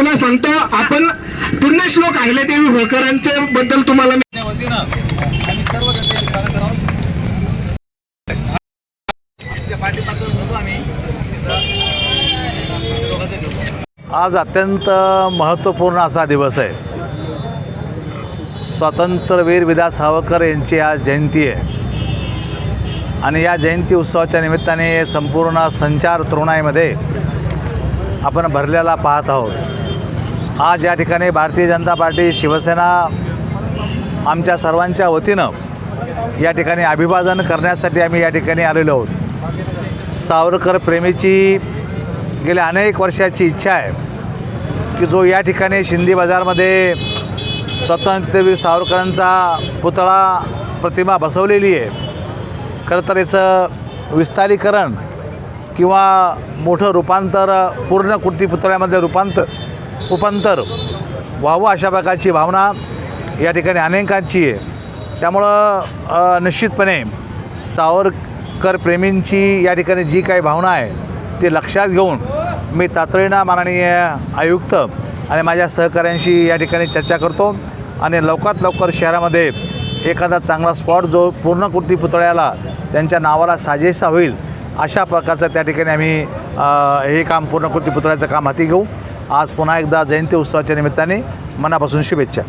तुला सांगतो आपण पुण्यश्लोक अहिल्यादेवी होळकरांच्या बद्दल तुम्हाला आज अत्यंत महत्त्वपूर्ण असा दिवस आहे. स्वातंत्र्यवीर विदा सावरकर यांची आज जयंती आहे. आणि या जयंती उत्सवाच्या निमित्ताने संपूर्ण संचार तरुणाईमध्ये आपण भरलेला पाहत आहोत. आज या ठिकाणी भारतीय जनता पार्टी शिवसेना आमच्या सर्वांच्या वतीनं या ठिकाणी अभिवादन करण्यासाठी आम्ही या ठिकाणी आलेलो आहोत. सावरकर प्रेमीची गेल्या अनेक वर्षाची इच्छा आहे की जो या ठिकाणी शिंदी बाजारमध्ये स्वातंत्र्यवीर सावरकरांचा पुतळा प्रतिमा बसवलेली आहे. खरं तर याचं विस्तारीकरण किंवा मोठं रूपांतर पूर्ण कृती पुतळ्यामध्ये रूपांतर उपांतर व्हावं अशा प्रकारची भावना या ठिकाणी अनेकांची आहे. त्यामुळं निश्चितपणे सावरकर प्रेमींची या ठिकाणी जी काही भावना आहे ती लक्षात घेऊन मी तातडीनं माननीय आयुक्त आणि माझ्या सहकाऱ्यांशी या ठिकाणी चर्चा करतो आणि लवकरात लवकर शहरामध्ये एखादा चांगला स्पॉट जो पूर्णकृती पुतळ्याला त्यांच्या नावाला साजेसा होईल अशा प्रकारचं त्या ठिकाणी आम्ही हे काम पूर्णकृती पुतळ्याचं काम हाती घेऊ. आज पुन्हा एकदा जयंती उत्सवाच्या निमित्ताने मनापासून शुभेच्छा.